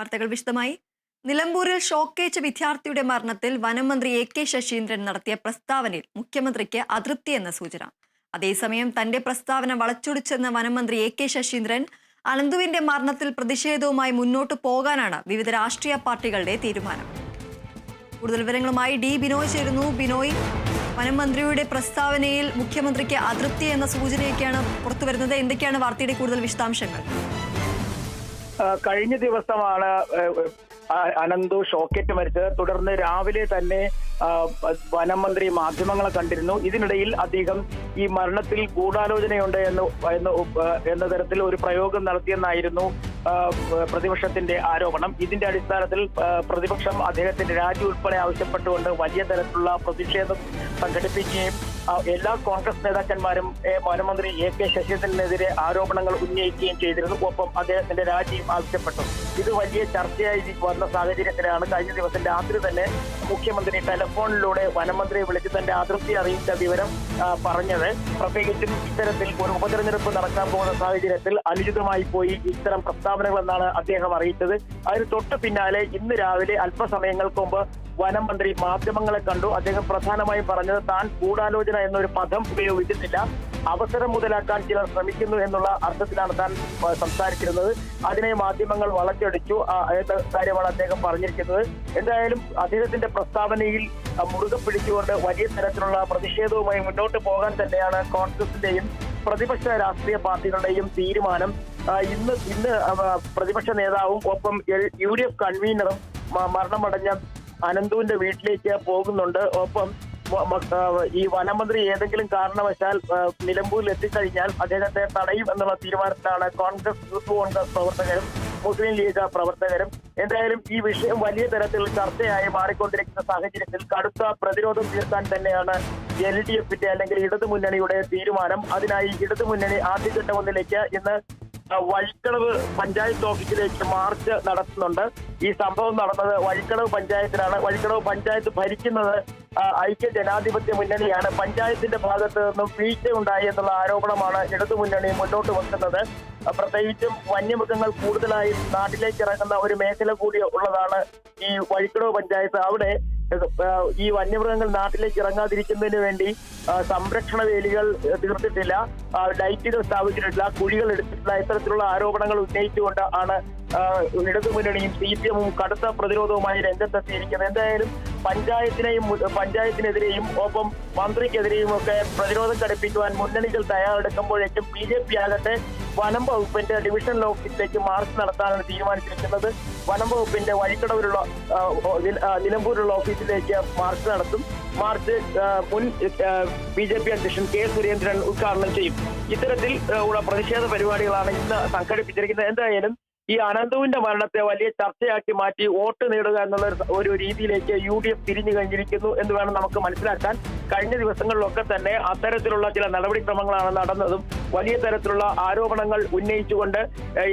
വാർത്തകൾ വിശദമായി. നിലമ്പൂരിൽ ഷോക്കേച്ച വിദ്യാർത്ഥിയുടെ മരണത്തിൽ വനംമന്ത്രി എ കെ ശശീന്ദ്രൻ നടത്തിയ പ്രസ്താവനയിൽ മുഖ്യമന്ത്രിക്ക് അതൃപ്തിയെന്ന സൂചന. അതേസമയം തന്റെ പ്രസ്താവന വളച്ചൊടിച്ചെന്ന വനംമന്ത്രി എ കെ ശശീന്ദ്രൻ അനന്തുവിന്റെ മരണത്തിൽ പ്രതിഷേധവുമായി മുന്നോട്ട് പോകാനാണ് വിവിധ രാഷ്ട്രീയ പാർട്ടികളുടെ തീരുമാനം. കൂടുതൽ വിവരങ്ങളുമായി ഡി ബിനോയ് ചേരുന്നു. ബിനോയ് വനംമന്ത്രിയുടെ പ്രസ്താവനയിൽ മുഖ്യമന്ത്രിക്ക് അതൃപ്തി എന്ന സൂചനയൊക്കെയാണ് പുറത്തുവരുന്നത്. എന്തൊക്കെയാണ് വാർത്തയുടെ കൂടുതൽ വിശദാംശങ്ങൾ? കഴിഞ്ഞ ദിവസമാണ് അനന്തു ഷോക്കേറ്റ് മരിച്ചത്. തുടർന്ന് രാവിലെ തന്നെ ആ, വനം മന്ത്രി മാധ്യമങ്ങളെ കണ്ടിരുന്നു. ഇതിനിടയിൽ അദ്ദേഹം ഈ മരണത്തിൽ ഗൂഢാലോചനയുണ്ട് എന്ന് എന്ന് തരത്തിൽ ഒരു പ്രയോഗം നടത്തിയെന്നായിരുന്നു പ്രതിപക്ഷത്തിന്റെ ആരോപണം. ഇതിന്റെ അടിസ്ഥാനത്തിൽ പ്രതിപക്ഷം അദ്ദേഹത്തിന്റെ രാജി ഉൾപ്പെടെ ആവശ്യപ്പെട്ടുകൊണ്ട് വലിയ തരത്തിലുള്ള പ്രതിഷേധം സംഘടിപ്പിക്കുകയും എല്ലാ കോൺഗ്രസ് നേതാക്കന്മാരും വനമന്ത്രി എ കെ ശശീന്ദ്രനെതിരെ ആരോപണങ്ങൾ ഉന്നയിക്കുകയും ചെയ്തിരുന്നു. ഒപ്പം അദ്ദേഹത്തിന്റെ രാജിയും ആവശ്യപ്പെട്ടു. ഇത് വലിയ ചർച്ചയായി വന്ന സാഹചര്യത്തിലാണ് കഴിഞ്ഞ ദിവസം രാത്രി തന്നെ മുഖ്യമന്ത്രി ടെലഫോണിലൂടെ വനമന്ത്രിയെ വിളിച്ച് തന്റെ അതൃപ്തി അറിയിച്ച വിവരം പറഞ്ഞത്. പ്രത്യേകിച്ചും ഇത്തരത്തിൽ ഒരു ഉപതെരഞ്ഞെടുപ്പ് നടക്കാൻ പോകുന്ന സാഹചര്യത്തിൽ അനുചിതമായി പോയി ഇത്തരം പ്രസ്താവനകൾ എന്നാണ് അദ്ദേഹം അറിയിച്ചത്. അതിന് തൊട്ട് പിന്നാലെ ഇന്ന് രാവിലെ അല്പസമയങ്ങൾക്ക് മുമ്പ് വനം മന്ത്രി മാധ്യമങ്ങളെ കണ്ടു. അദ്ദേഹം പ്രധാനമായും പറഞ്ഞത് താൻ ഗൂഢാലോചന എന്നൊരു പദം ഉപയോഗിക്കുന്നില്ല. അവസരം മുതലാക്കാൻ ചിലർ ശ്രമിക്കുന്നു എന്നുള്ള അർത്ഥത്തിലാണ് താൻ സംസാരിച്ചിരുന്നത്. അതിനെ മാധ്യമങ്ങൾ വളച്ചടിച്ചു. ഏത് കാര്യമാണ് അദ്ദേഹം പറഞ്ഞിരിക്കുന്നത്? എന്തായാലും അദ്ദേഹത്തിന്റെ പ്രസ്താവനയിൽ മുറുകെ പിടിച്ചുകൊണ്ട് വലിയ തരത്തിലുള്ള പ്രതിഷേധവുമായി മുന്നോട്ട് പോകാൻ തന്നെയാണ് കോൺഗ്രസിന്റെയും പ്രതിപക്ഷ രാഷ്ട്രീയ പാർട്ടികളുടെയും തീരുമാനം. ഇന്ന് ഇന്ന് പ്രതിപക്ഷ നേതാവും ഒപ്പം യു ഡി എഫ് കൺവീനറും മരണമടഞ്ഞ അനന്തുവിന്റെ വീട്ടിലേക്ക് പോകുന്നുണ്ട്. ഒപ്പം ഈ വനമന്ത്രി ഏതെങ്കിലും കാരണവശാൽ നിലമ്പൂരിൽ എത്തിക്കഴിഞ്ഞാൽ അദ്ദേഹത്തെ തടയും എന്നുള്ള തീരുമാനത്തിലാണ് കോൺഗ്രസ് യൂത്ത് കോൺഗ്രസ് പ്രവർത്തകരും മുസ്ലിം ലീഗ് പ്രവർത്തകരും എന്തായാലും ഈ വിഷയം വലിയ തരത്തിൽ ചർച്ചയായി മാറിക്കൊണ്ടിരിക്കുന്ന സാഹചര്യത്തിൽ കടുത്ത പ്രതിരോധം തീർക്കാൻ തന്നെയാണ് എൽ ഡി എഫിന്റെ അല്ലെങ്കിൽ ഇടതുമുന്നണിയുടെ തീരുമാനം. അതിനായി ഇടതുമുന്നണി ആദ്യഘട്ട ഒന്നിലേക്ക് ഇന്ന് വഴിക്കടവ് പഞ്ചായത്ത് ഓഫീസിലേക്ക് മാർച്ച് നടത്തുന്നുണ്ട്. ഈ സംഭവം നടന്നത് വഴിക്കടവ് പഞ്ചായത്തിലാണ്. വഴിക്കടവ് പഞ്ചായത്ത് ഭരിക്കുന്നത് ഐക്യ ജനാധിപത്യ മുന്നണിയാണ്. പഞ്ചായത്തിന്റെ ഭാഗത്ത് നിന്നും വീഴ്ച ഉണ്ടായി എന്നുള്ള ആരോപണമാണ് ഇടതുമുന്നണി മുന്നോട്ട് വെക്കുന്നത്. പ്രത്യേകിച്ചും വന്യമൃഗങ്ങൾ കൂടുതലായി നാട്ടിലേക്ക് ഇറങ്ങുന്ന ഒരു മേഖല കൂടി ഉള്ളതാണ് ഈ വഴിക്കടവ് പഞ്ചായത്ത്. അവിടെ ഈ വന്യമൃഗങ്ങൾ നാട്ടിലേക്ക് ഇറങ്ങാതിരിക്കുന്നതിന് വേണ്ടി സംരക്ഷണ വേലികൾ തീർത്തിട്ടില്ല. ഡൈറ്റുകൾ സ്ഥാപിച്ചിട്ടില്ല. കുഴികൾ എടുത്തിട്ടില്ല. ഇത്തരത്തിലുള്ള ആരോപണങ്ങൾ ഉന്നയിച്ചുകൊണ്ട് ആണ് ഇടതുമുന്നണിയും സി പി എമ്മും കടുത്ത പ്രതിരോധവുമായി രംഗത്തെത്തിയിരിക്കുന്നത്. എന്തായാലും പഞ്ചായത്തിനെയും പഞ്ചായത്തിനെതിരെയും ഒപ്പം മന്ത്രിക്കെതിരെയും ഒക്കെ പ്രതിരോധം ഘടിപ്പിക്കുവാൻ മുന്നണികൾ തയ്യാറെടുക്കുമ്പോഴേക്കും ബി ജെ പി ആകട്ടെ വനം വകുപ്പിന്റെ ഡിവിഷണൽ ഓഫീസിലേക്ക് മാർച്ച് നടത്താനാണ് തീരുമാനിച്ചിരിക്കുന്നത്. വനം വകുപ്പിന്റെ വഴിക്കടവിലുള്ള നിലമ്പൂരിലുള്ള ഓഫീസിലേക്ക് മാർച്ച് നടത്തും. മാർച്ച് മുൻ ബി ജെ പി അധ്യക്ഷൻ കെ സുരേന്ദ്രൻ ഉദ്ഘാടനം ചെയ്യും. ഇത്തരത്തിൽ ഉള്ള പ്രതിഷേധ പരിപാടികളാണ് ഇന്ന് സംഘടിപ്പിച്ചിരിക്കുന്നത്. എന്തായാലും ഈ അനന്തുവിന്റെ മരണത്തെ വലിയ ചർച്ചയാക്കി മാറ്റി വോട്ട് നേടുക എന്നുള്ള ഒരു രീതിയിലേക്ക് യു ഡി എഫ് തിരിഞ്ഞു കഴിഞ്ഞിരിക്കുന്നു എന്ന് വേണം നമുക്ക് മനസ്സിലാക്കാൻ. കഴിഞ്ഞ ദിവസങ്ങളിലൊക്കെ തന്നെ അത്തരത്തിലുള്ള ചില നടപടിക്രമങ്ങളാണ് നടന്നതും വലിയ തരത്തിലുള്ള ആരോപണങ്ങൾ ഉന്നയിച്ചുകൊണ്ട്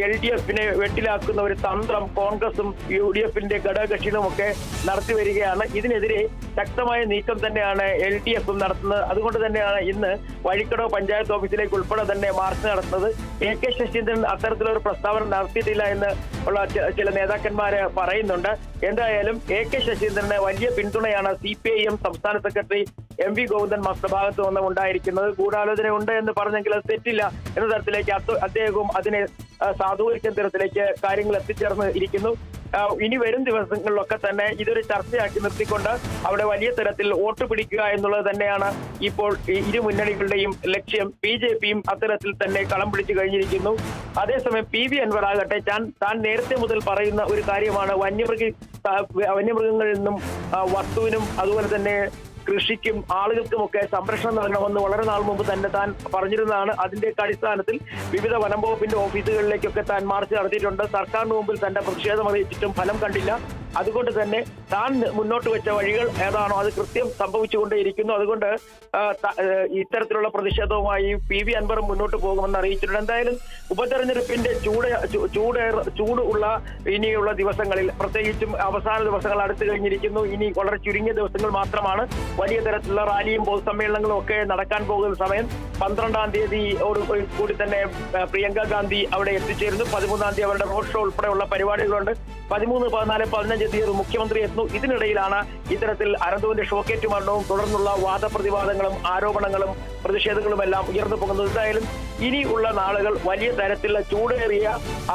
എൽ ഡി എഫിനെ വെട്ടിലാക്കുന്ന ഒരു തന്ത്രം കോൺഗ്രസും യു ഡി എഫിന്റെ ഘടകകക്ഷികളുമൊക്കെ നടത്തി വരികയാണ്. ഇതിനെതിരെ ശക്തമായ നീക്കം തന്നെയാണ് എൽ ഡി എഫും നടത്തുന്നത്. അതുകൊണ്ട് തന്നെയാണ് ഇന്ന് വഴിക്കടവ് പഞ്ചായത്ത് ഓഫീസിലേക്ക് ഉൾപ്പെടെ തന്നെ മാർച്ച് നടത്തുന്നത്. എ കെ ശശീന്ദ്രൻ അത്തരത്തിലൊരു പ്രസ്താവന നടത്തിയിട്ടില്ല എന്ന് ഉള്ള ചില നേതാക്കന്മാര് പറയുന്നുണ്ട്. എന്തായാലും എ കെ ശശീന്ദ്രന് വലിയ പിന്തുണയാണ് സി പി ഐ എം സംസ്ഥാന secretary M V Govindan master ഭാഗത്തു നിന്ന് ഉണ്ടായിരിക്കുന്നത് ഗൂഢാലോചന ഉണ്ട് എന്ന് പറഞ്ഞെങ്കിൽ അത് തെറ്റില്ല എന്ന തരത്തിലേക്ക് അദ്ദേഹവും അതിനെ സാധൂകരിക്കുന്ന തരത്തിലേക്ക് കാര്യങ്ങൾ എത്തിച്ചേർന്ന് ഇരിക്കുന്നു. ഇനി വരും ദിവസങ്ങളിലൊക്കെ തന്നെ ഇതൊരു ചർച്ചയാക്കി നിർത്തിക്കൊണ്ട് അവിടെ വലിയ തരത്തിൽ വോട്ട് പിടിക്കുക എന്നുള്ളത് തന്നെയാണ് ഇപ്പോൾ ഇരു മുന്നണികളുടെയും ലക്ഷ്യം. ബി ജെ പിയും അത്തരത്തിൽ തന്നെ കളം പിടിച്ചു കഴിഞ്ഞിരിക്കുന്നു. അതേസമയം പി വി അൻവർ ആകട്ടെ താൻ താൻ നേരത്തെ മുതൽ പറയുന്ന ഒരു കാര്യമാണ് വന്യമൃഗ വന്യമൃഗങ്ങളിൽ നിന്നും വസ്തുവിനും അതുപോലെ തന്നെ കൃഷിക്കും ആളുകൾക്കുമൊക്കെ സംരക്ഷണം നൽകണമെന്ന് വളരെ നാൾ മുമ്പ് തന്നെ താൻ പറഞ്ഞിരുന്നതാണ്. അതിന്റെയൊക്കെ അടിസ്ഥാനത്തിൽ വിവിധ വനം വകുപ്പിന്റെ ഓഫീസുകളിലേക്കൊക്കെ താൻ മാർച്ച് നടത്തിയിട്ടുണ്ട്. സർക്കാരിന് മുമ്പിൽ തന്റെ പ്രതിഷേധം അറിയിച്ചിട്ടും ഫലം കണ്ടില്ല. അതുകൊണ്ട് തന്നെ താൻ മുന്നോട്ട് വെച്ച വഴികൾ ഏതാണോ അത് കൃത്യം സംഭവിച്ചുകൊണ്ടേയിരിക്കുന്നു. അതുകൊണ്ട് ഇത്തരത്തിലുള്ള പ്രതിഷേധവുമായി പി വി അൻവറും മുന്നോട്ട് പോകുമെന്ന് അറിയിച്ചിട്ടുണ്ട്. എന്തായാലും ഉപതെരഞ്ഞെടുപ്പിന്റെ ചൂട് ചൂട് ചൂട് ഉള്ള ഇനിയുള്ള ദിവസങ്ങളിൽ പ്രത്യേകിച്ചും അവസാന ദിവസങ്ങൾ അടുത്തു കഴിഞ്ഞിരിക്കുന്നു. ഇനി വളരെ ചുരുങ്ങിയ ദിവസങ്ങൾ മാത്രമാണ് വലിയ തരത്തിലുള്ള റാലിയും പൊതുസമ്മേളനങ്ങളും ഒക്കെ നടക്കാൻ പോകുന്ന സമയം. പന്ത്രണ്ടാം തീയതി കൂടി തന്നെ പ്രിയങ്ക ഗാന്ധി അവിടെ എത്തിച്ചേരുന്നു. പതിമൂന്നാം തീയതി അവരുടെ റോഡ് ഷോ ഉൾപ്പെടെയുള്ള പരിപാടികളുണ്ട്. പതിമൂന്ന് പതിനാല് പതിനഞ്ച് തീയതി മുഖ്യമന്ത്രി എത്തുന്നു. ഇതിനിടയിലാണ് ഇത്തരത്തിൽ അനന്തുവിന്റെ ഷോക്കേറ്റ് മരണവും തുടർന്നുള്ള വാദപ്രതിവാദങ്ങളും ആരോപണങ്ങളും പ്രതിഷേധങ്ങളും എല്ലാം ഉയർന്നു പോകുന്നത്. എന്തായാലും ഇനിയുള്ള നാളുകൾ വലിയ തരത്തിലുള്ള ചൂടേറിയ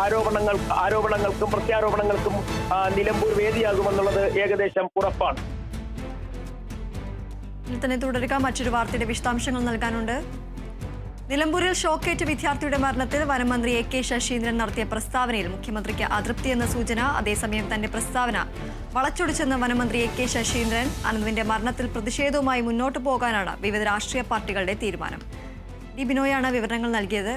ആരോപണങ്ങൾ ആരോപണങ്ങൾക്കും പ്രത്യാരോപണങ്ങൾക്കും നിലമ്പൂർ വേദിയാകുമെന്നുള്ളത് ഏകദേശം ഉറപ്പാണ്. തന്നെ തുടരുക. മറ്റൊരു വാർത്തയുടെ വിശദാംശങ്ങൾ നൽകാനുണ്ട്. നിലമ്പൂരിൽ ഷോക്കേറ്റ് വിദ്യാർത്ഥിയുടെ മരണത്തിൽ വനമന്ത്രി എ കെ ശശീന്ദ്രൻ നടത്തിയ പ്രസ്താവനയിൽ മുഖ്യമന്ത്രിക്ക് അതൃപ്തിയെന്ന സൂചന അതേസമയം തന്റെ പ്രസ്താവന. വളച്ചൊടിച്ചെന്ന് വനമന്ത്രി എ കെ ശശീന്ദ്രൻ അനന്തുവിന്റെ മരണത്തിൽ പ്രതിഷേധവുമായി മുന്നോട്ടു പോകാനാണ് വിവിധ രാഷ്ട്രീയ പാർട്ടികളുടെ തീരുമാനം. ഡി ബിനോയാണ് വിവരങ്ങൾ നൽകിയത്.